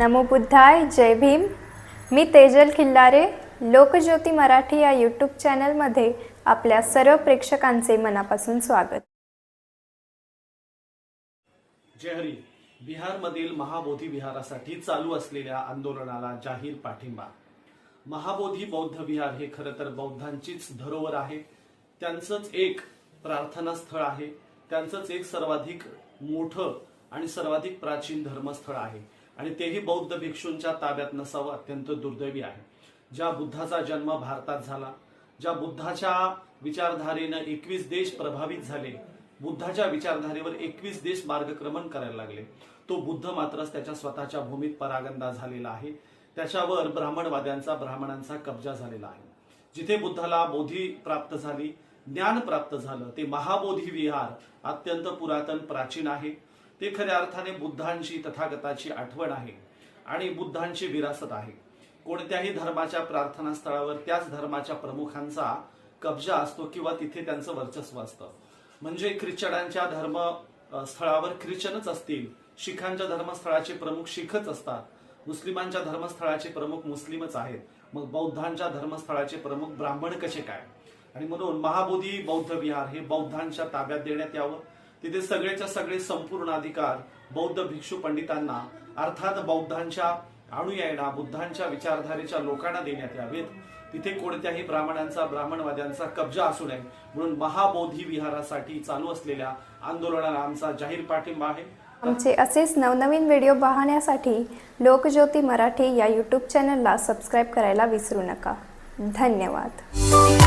नमो बुद्धाय जय भीम. मी तेजल खिल्लारे लोकज्योती मराठी या यूट्यूब चॅनलमध्ये आपल्या सर्व प्रेक्षकांचे मनापासून स्वागत. जयहरी बिहारमधील महाबोधी विहारासाठी चालू असलेल्या आंदोलनाला जाहीर पाठिंबा. महाबोधी बौद्ध विहार हे खरं तर बौद्धांचीच धरोहर आहे. त्यांचंच एक प्रार्थना स्थळ आहे. त्यांचंच एक सर्वाधिक मोठं आणि सर्वाधिक प्राचीन धर्मस्थळ आहे. आणि तेही बौद्ध भिक्षूंच्या ताब्यात नसावं अत्यंत दुर्दैवी आहे. ज्या बुद्धाचा जन्म भारतात झाला ज्या बुद्धाच्या विचारधारेनं एकवीस देश प्रभावित झाले बुद्धाच्या विचारधारेवर एकवीस देश मार्गक्रमण करायला लागले. तो बुद्ध मात्रच त्याच्या स्वतःच्या भूमीत परागंदा झालेला आहे. त्याच्यावर ब्राह्मणवाद्यांचा ब्राह्मणांचा कब्जा झालेला आहे. जिथे बुद्धाला बोधी प्राप्त झाली ज्ञान प्राप्त झालं ते महाबोधी विहार अत्यंत पुरातन प्राचीन आहे. ते खऱ्या अर्थाने बुद्धांची तथागताची आठवण आहे आणि बुद्धांची विरासत आहे. कोणत्याही धर्माच्या प्रार्थनास्थळावर त्याच धर्माच्या प्रमुखांचा कब्जा असतो किंवा तिथे त्यांचं वर्चस्व असतं. म्हणजे ख्रिश्चनांच्या धर्म स्थळावर ख्रिश्चनच असतील शिखांच्या धर्मस्थळाचे प्रमुख शिखच असतात मुस्लिमांच्या धर्मस्थळाचे प्रमुख मुस्लिमच आहेत मग बौद्धांच्या धर्मस्थळाचे प्रमुख ब्राह्मण कसे काय? आणि म्हणून महाबोधी बौद्ध विहार हे बौद्धांच्या ताब्यात देण्यात यावं तिथे सगळेच्या सगळे संपूर्ण अधिकार बौद्ध भिक्षू पंडितांना अर्थात बौद्धांच्या अनुयायांना बुद्धांच्या विचारधारेच्या लोकांना देण्यात यावेत. तिथे कोणत्याही ब्राह्मणांचा ब्राह्मणवाद्यांचा कब्जा असू नये. म्हणून महाबोधी विहारासाठी चालू असलेल्या आंदोलनाला आमचा जाहीर पाठिंबा आहे. आमचे असेच नवनवीन व्हिडिओ पाहण्यासाठी लोकज्योती मराठी या यूट्यूब चॅनलला सबस्क्राईब करायला विसरू नका. धन्यवाद.